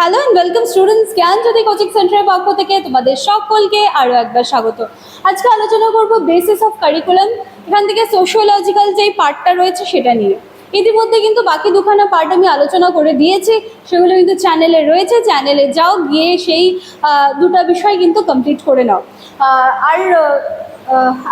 Hello and welcome students Gyanjyoti coaching সেন্টারের পক্ষ থেকে তোমাদের সকলকে আরও একবার স্বাগত। আজকে আলোচনা করব বেসিস অফ কারিকুলাম এখান থেকে সোশিওলজিক্যাল যেই পার্টটা রয়েছে সেটা নিয়ে। ইতিমধ্যে কিন্তু বাকি দুখানা পার্ট আমি আলোচনা করে দিয়েছি। সেগুলো কিন্তু চ্যানেলে রয়েছে। চ্যানেলে যাও, গিয়ে সেই দুটো বিষয় কিন্তু কমপ্লিট করে নাও। আর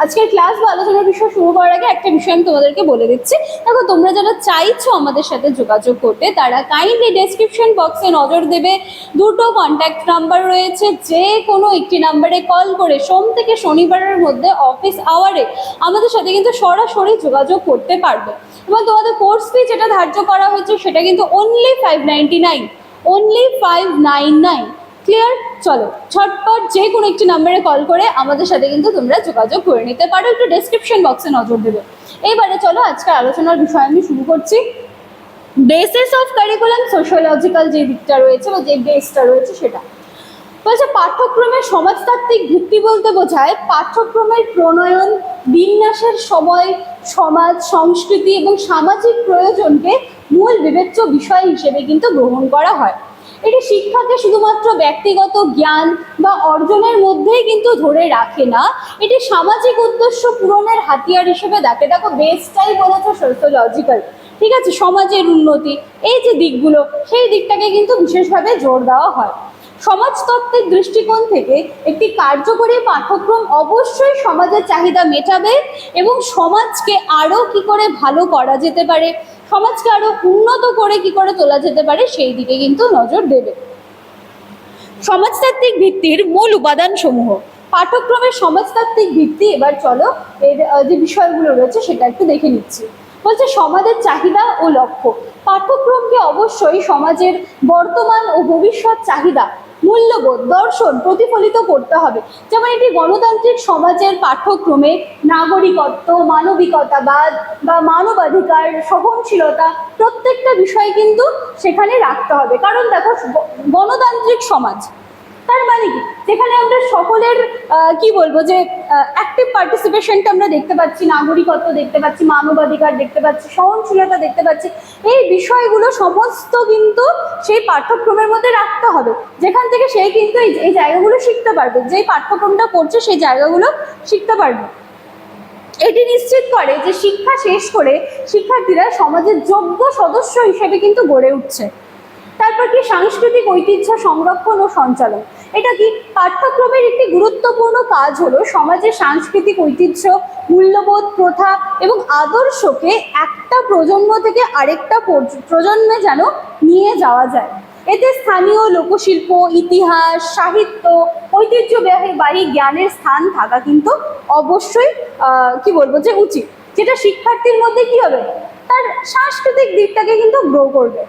আজকের ক্লাস বা আলোচনার বিষয় শুরু করার আগে একটা বিষয় আমি তোমাদেরকে বলে দিচ্ছি। দেখো, তোমরা যারা চাইছো আমাদের সাথে যোগাযোগ করতে, তারা কাইন্ডলি ডেসক্রিপশন বক্সে নজর দেবে। দুটো কন্ট্যাক্ট নাম্বার রয়েছে, যে কোনো একটি নাম্বারে কল করে সোম থেকে শনিবারের মধ্যে অফিস আওয়ারে আমাদের সাথে কিন্তু সরাসরি যোগাযোগ করতে পারবে। এবং তোমাদের কোর্স ফি যেটা ধার্য করা হয়েছে, সেটা কিন্তু only five ninety nine only five nine nine clear চলো, ছটপট যে কোনো একটি নাম্বারে কল করে আমাদের সাথে কিন্তু তোমরা যোগাযোগ করে নিতে পারো। একটু ডেসক্রিপশন বক্সে নজর দেবে। এইবারে চলো আজকের আলোচনার বিষয় আমি শুরু করছি। বেসিস অফ কারিকুলাম সোশিওলজিক্যাল যে দিকটা রয়েছে বা যে বেসটা রয়েছে সেটা। বলছে পাঠ্যক্রমের সমাজতাত্ত্বিক ভিত্তি বলতে বোঝায় পাঠ্যক্রমের প্রণয়ন, বিন্যাসের সময়, সমাজ, সংস্কৃতি এবং সামাজিক প্রয়োজনকে মূল বিবেচ্য বিষয় হিসেবে কিন্তু গ্রহণ করা হয়। এটি শিক্ষাকে শুধুমাত্র ব্যক্তিগত জ্ঞান বা অর্জনের মধ্যেই কিন্তু ধরে রাখে না। এটি সামাজিক উদ্দেশ্য পূরণের হাতিয়ার হিসেবে দেখে। দেখো বেসটাই বলেছে সোশ্যোলজিক্যাল ঠিক আছে? সমাজের উন্নতি, এই যে দিকগুলো, সেই দিকটাকে কিন্তু বিশেষভাবে জোর দেওয়া হয়। সমাজতত্ত্বের দৃষ্টিকোণ থেকে একটি কার্যকরী পাঠ্যক্রম অবশ্যই সমাজের চাহিদা মেটাবে এবং সমাজকে আরও কি করে ভালো করা যেতে পারে, সমাজকে আরও উন্নত করে কি করে তোলা যেতে পারে সেই দিকে কিন্তু নজর দেবে। সমাজতাত্ত্বিক ভিত্তির মূল উপাদান সমূহ পাঠ্যক্রমের সমাজতাত্ত্বিক ভিত্তি, এবার চলো এর যে বিষয়গুলো রয়েছে সেটা একটু দেখে নিচ্ছি। বলছে সমাজের চাহিদা ও লক্ষ্য। পাঠ্যক্রমকে অবশ্যই সমাজের বর্তমান ও ভবিষ্যৎ চাহিদা মূল্যবোধ, দর্শন প্রতিফলিত করতে হবে। যেমন এটি গণতান্ত্রিক সমাজের পাঠ্যক্রমে নাগরিকত্ব মানবিকতাবাদ বা মানবাধিকার, সহনশীলতা প্রত্যেকটা বিষয় কিন্তু সেখানে রাখতে হবে। কারণ দেখো গণতান্ত্রিক সমাজ তার মানে কি? যেখানে আমরা সকলের কি বলব যে অ্যাক্টিভ পার্টিসিপেশনটা আমরা দেখতে পাচ্ছি, নাগরিকত্ব দেখতে পাচ্ছি, মানবাধিকার দেখতে পাচ্ছি, সহনশীলতা দেখতে পাচ্ছি, এই বিষয়গুলো সমস্ত কিন্তু সেই পাঠ্যক্রমের মধ্যে রাখতে হবে। যেখান থেকে সে কিন্তু এই এই জায়গাগুলো শিখতে পারবে, যেই পাঠ্যক্রমটা পড়ছে সেই জায়গাগুলো শিখতে পারবে। এটি নিশ্চিত করে যে শিক্ষা শেষ করে শিক্ষার্থীরা সমাজের যোগ্য সদস্য হিসেবে কিন্তু গড়ে উঠছে। তারপর কি? সাংস্কৃতিক ঐতিহ্য সংরক্ষণ ও সঞ্চালন। এটা কি পাঠ্যক্রমের একটি গুরুত্বপূর্ণ কাজ হলো সমাজের সাংস্কৃতিক ঐতিহ্য, মূল্যবোধ, প্রথা এবং আদর্শকে একটা প্রজন্ম থেকে আরেকটা প্রজন্মে যেন নিয়ে যাওয়া যায়। এতে স্থানীয় লোকশিল্প, ইতিহাস, সাহিত্য, ঐতিহ্যবাহী জ্ঞানের স্থান থাকা কিন্তু অবশ্যই কি বলব, যে উচিত। যেটা শিক্ষার্থীর মধ্যে কি হবে? তার সাংস্কৃতিক দিকটাকে কিন্তু গ্রো করবে।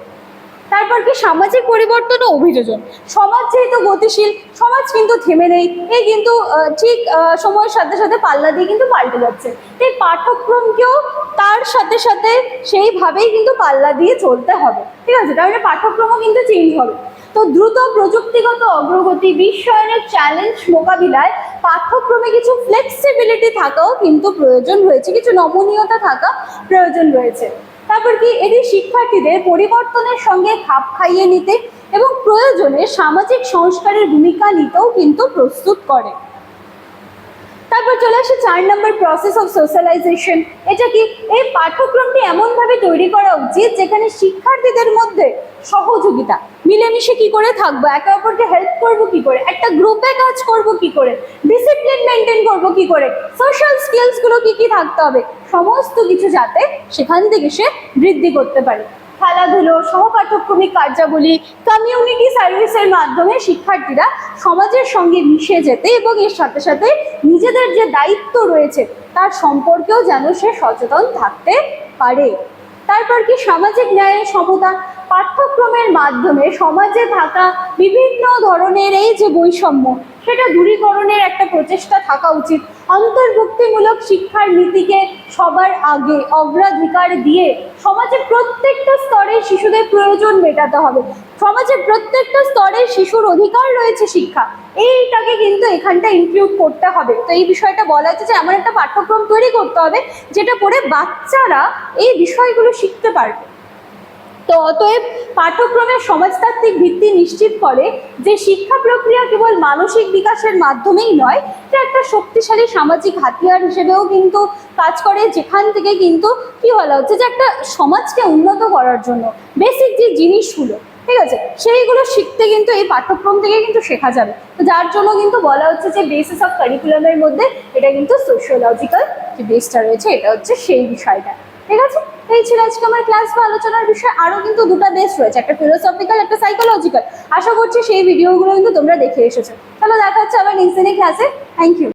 তারপর কি সামাজিক পরিবর্তন ও অভিযোজন? সমাজ যেহেতু গতিশীল, সমাজ কিন্তু থেমে নেই। এই কিন্তু ঠিক সময়ের সাথে সাথে পাল্লা দিয়ে কিন্তু পাল্টে যাচ্ছে। এই পাঠ্যক্রমকেও তার সাথে সাথে সেইভাবেই কিন্তু পাল্লা দিয়ে চলতে হবে। ঠিক আছে? তাহলে পাঠ্যক্রমও কিন্তু চেঞ্জ হবে। তো দ্রুত প্রযুক্তিগত অগ্রগতি, বিশ্বায়নের চ্যালেঞ্জ মোকাবিলায় পাঠ্যক্রমে কিছু ফ্লেক্সিবিলিটি থাকাও কিন্তু প্রয়োজন রয়েছে। কিছু নমনীয়তা থাকা প্রয়োজন রয়েছে। তারপর কি এটি শিক্ষার্থীদের পরিবর্তনের সঙ্গে খাপ খাইয়ে নিতে এবং প্রয়োজনে সামাজিক সংস্কারের ভূমিকা নিতেও কিন্তু প্রস্তুত করে। তারপর চলে আসে চার নম্বর প্রসেস অফ সোশ্যালাইজেশন এটা কি এই পাঠ্যক্রমটি এমনভাবে তৈরি করা উচিত যেখানে শিক্ষার্থীদের মধ্যে সহযোগিতা। মিলেমিশে কি করে থাকব? একে অপরকে হেল্প করব কি করে? একটা গ্রুপে কাজ করব কি করে? ডিসিপ্লিন মেনটেন করব কি করে? সোশ্যাল স্কিলসগুলো কি কি থাকতে হবে? সমস্ত কিছু যাতে সেখান থেকে সে বৃদ্ধি করতে পারে। খেলাধুলো সহপাঠক্রমিক কার্যাবলী কমিউনিটি সার্ভিসের মাধ্যমে শিক্ষার্থীরা সমাজের সঙ্গে মিশে যেতে এবং এর সাথে সাথে নিজেদের যে দায়িত্ব রয়েছে, তার সম্পর্কেও যেন সে সচেতন থাকতে পারে। তারপর কি সামাজিক ন্যায়, সমতা? পাঠ্যক্রমের মাধ্যমে সমাজে থাকা বিভিন্ন ধরনের এই যে বৈষম্য, সেটা দূরীকরণের একটা প্রচেষ্টা থাকা উচিত। অন্তর্ভুক্তিমূলক শিক্ষার নীতিকে সবার আগে অগ্রাধিকার দিয়ে সমাজের প্রত্যেকটা স্তরে শিশুদের প্রয়োজন মেটাতে হবে। সমাজের প্রত্যেকটা স্তরে শিশুর অধিকার রয়েছে শিক্ষা। এইটাকে কিন্তু এখানটা ইনক্লুড করতে হবে। তো এই বিষয়টা বলা হচ্ছে যে, এমন একটা পাঠ্যক্রম তৈরি করতে হবে, যেটা পড়ে বাচ্চারা এই বিষয়গুলো শিখতে পারবে। তো অতএব পাঠ্যক্রমের সমাজতাত্ত্বিক ভিত্তি নিশ্চিত করে যে শিক্ষা প্রক্রিয়া কেবল মানসিক বিকাশের মাধ্যমেই নয় এটা একটা শক্তিশালী সামাজিক হাতিয়ার হিসেবেও কিন্তু কাজ করে, যেখান থেকে কিন্তু কি বলা হচ্ছে যে একটা সমাজকে উন্নত করার জন্য বেসিক যে জিনিসগুলো, ঠিক আছে? সেইগুলো শিখতে কিন্তু এই পাঠ্যক্রম থেকে কিন্তু শেখা যাবে। তো যার জন্য কিন্তু বলা হচ্ছে যে বেসিস অফ কারিকুলামের মধ্যে এটা কিন্তু সোশিওলজিক্যাল যে বেসটা রয়েছে, এটা হচ্ছে সেই বিষয়টা, ঠিক আছে? এই ছিল আজকে আমার ক্লাস বা আলোচনার বিষয়। আরও কিন্তু দুটো বেস রয়েছে, একটা ফিলোসফিক্যাল একটা সাইকোলজিক্যাল আশা করছি সেই ভিডিওগুলো কিন্তু তোমরা দেখে এসেছ। চলো দেখা হচ্ছে আবার নেক্সট দিনে ক্লাসে থ্যাংক ইউ